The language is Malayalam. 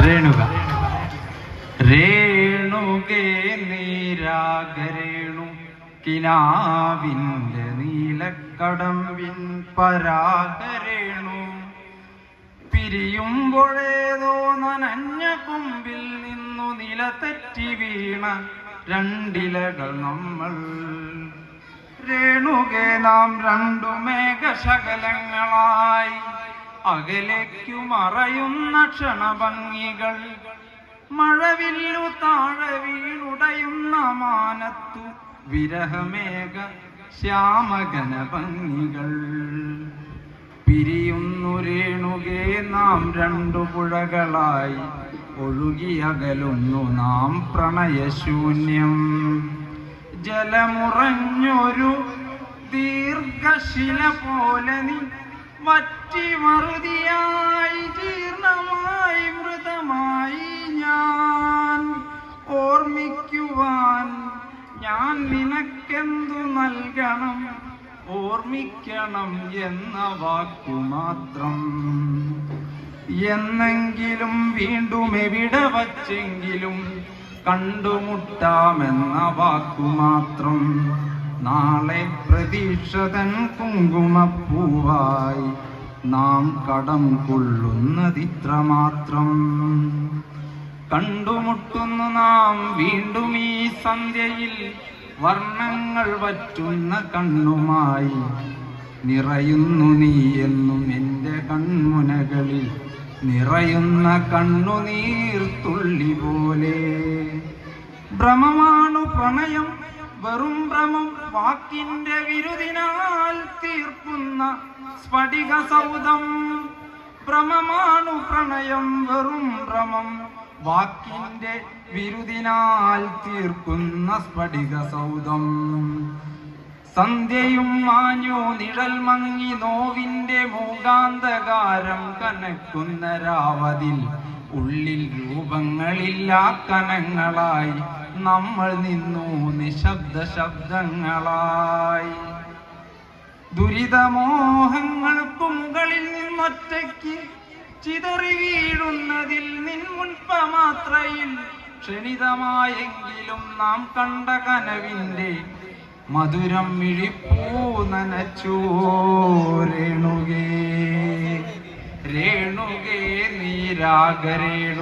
രേണുക. രേണുകേ നീരാഗരേണു കിനാവിന്റെ നീലക്കടമ്പിൻ പരാഗരേണു പിരിയുമ്പോഴേതോ നനഞ്ഞ കുമ്പിൽ നിന്നു നിലത്തെറ്റി വീണ രണ്ടിലകൾ നമ്മൾ. രേണുകെ നാം രണ്ടു മേഘശകലങ്ങളായി അകലേക്കു മറയുന്ന ക്ഷണഭംഗികൾ. മഴവില്ലു താഴെ വീണുടയുന്ന മാനത്തു വിരഹമേഘ ശ്യാമഗനഭംഗികൾ പിരിയുന്നു രേണുകേ നാം രണ്ടു പുഴകളായി ഒഴുകിയകലുന്നു നാം പ്രണയശൂന്യം. ജലമുറഞ്ഞൊരു ദീർഘശില പോലെ നീ വറ്റി മറുതിയായി ജീർണമായി മൃതമായി ഞാൻ. ഓർമ്മിക്കുവാൻ ഞാൻ നിനക്കെന്തു നൽകണം? ഓർമ്മിക്കണം എന്ന വാക്കു മാത്രം. എന്നെങ്കിലും വീണ്ടും എവിടെ വച്ചെങ്കിലും കണ്ടുമുട്ടാമെന്ന വാക്കു മാത്രം. നാളെ പ്രതീക്ഷതൻ കുങ്കുമപ്പൂവായി നാം കടം കൊള്ളുന്നതിത്ര മാത്രം കണ്ടുമുട്ടുന്നു നാം വീണ്ടും ഈ സന്ധ്യയിൽ വർണങ്ങൾ വറ്റുന്ന കണ്ണുമായി. നിറയുന്നു നീ എന്നും എന്റെ കൺമുനകളിൽ നിറയുന്ന കണ്ണുനീർ തുള്ളി പോലെ ഭ്രമമാണു പ്രണയം വെറും ഭ്രമം വാക്കിന്റെ വിരുദിനാൽ തീർക്കുന്ന സ്ഫടിക സൗദം ഭ്രമമാണു പ്രണയം വെറും ഭ്രമം വാക്കിന്റെ വിരുദിനാൽ തീർക്കുന്ന സ്ഫടിക സൗദം സന്ധ്യയും മാഞ്ഞു നിഴൽ മങ്ങി നോവിന്റെ മൂകാന്തകാരം കനക്കുന്ന രാവതിൽ ഉള്ളിൽ രൂപങ്ങളില്ലാ കനങ്ങളായി നമ്മൾ നിന്നു നിശബ്ദ ശബ്ദങ്ങളായി. ദുരിതമോഹങ്ങൾക്ക് മുകളിൽ നിന്നൊറ്റയ്ക്ക് ചിതറി വീഴുന്നതിൽ നിൻ മുൻപമാത്രയിൽ ക്ഷണിതമായെങ്കിലും നാം കണ്ട കനവിന്റെ മധുരം മിഴിപ്പൂ നനച്ചു രേണുകേ രേണുകേ നീരാഗരേണു